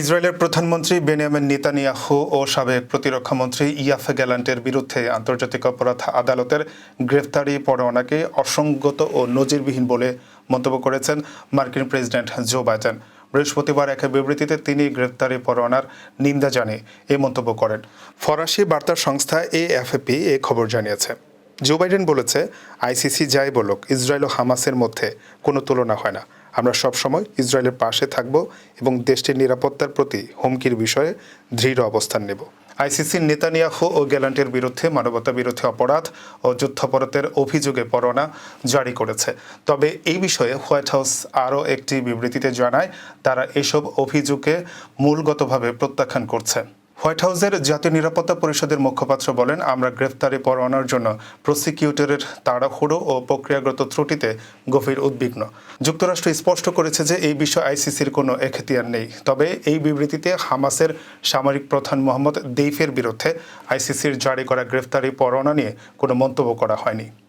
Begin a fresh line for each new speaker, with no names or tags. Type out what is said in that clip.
ইসরায়েলের প্রধানমন্ত্রী Benjamin Netanyahu ও সাবেক প্রতিরক্ষামন্ত্রী ইয়াফে গ্যালান্টের বিরুদ্ধে আন্তর্জাতিক অপরাধ আদালতের গ্রেফতারি পরোয়ানাকে অসঙ্গত ও নজিরবিহীন বলে মন্তব্য করেছেন মার্কিন প্রেসিডেন্ট জো বাইডেন বৃহস্পতিবার এক বিবৃতিতে তিনি গ্রেফতারি পরোয়ানার নিন্দা জানিয়ে এই মন্তব্য করেন
ফরাসি বার্তা সংস্থা এ এফএপি এ খবর জানিয়েছে জো বাইডেন বলেছে আইসিসি যাই বলুক ইসরায়েল ও হামাসের মধ্যে কোনো তুলনা হয় না আমরা সবসময় ইসরায়েলের পাশে থাকব এবং দেশটির নিরাপত্তার প্রতি হুমকির বিষয়ে দৃঢ় অবস্থান নেব
আইসিসির নেতানিয়াহু ও গ্যালান্টের বিরুদ্ধে মানবতা বিরোধী অপরাধ ও যুদ্ধাপরাধের অভিযোগে পরোনা জারি করেছে তবে এই বিষয়ে হোয়াইট হাউস আরও একটি বিবৃতিতে জানায় তারা এসব অভিযোগে মূলগতভাবে প্রত্যাখ্যান করছে হোয়াইট হাউসের জাতীয় নিরাপত্তা পরিষদের মুখপাত্র বলেন আমরা গ্রেফতারি পরোয়ানার জন্য প্রসিকিউটরের তাড়াহুড়ো ও প্রক্রিয়াগত ত্রুটিতে গভীর উদ্বিগ্ন যুক্তরাষ্ট্র স্পষ্ট করেছে যে এই বিষয়ে আইসিসির কোনো এখতিয়ার নেই তবে এই বিবৃতিতে হামাসের সামরিক প্রধান মোহাম্মদ দেইফের বিরুদ্ধে আইসিসির জারি করা গ্রেফতারি পরোয়ানা নিয়ে কোনো মন্তব্য করা হয়নি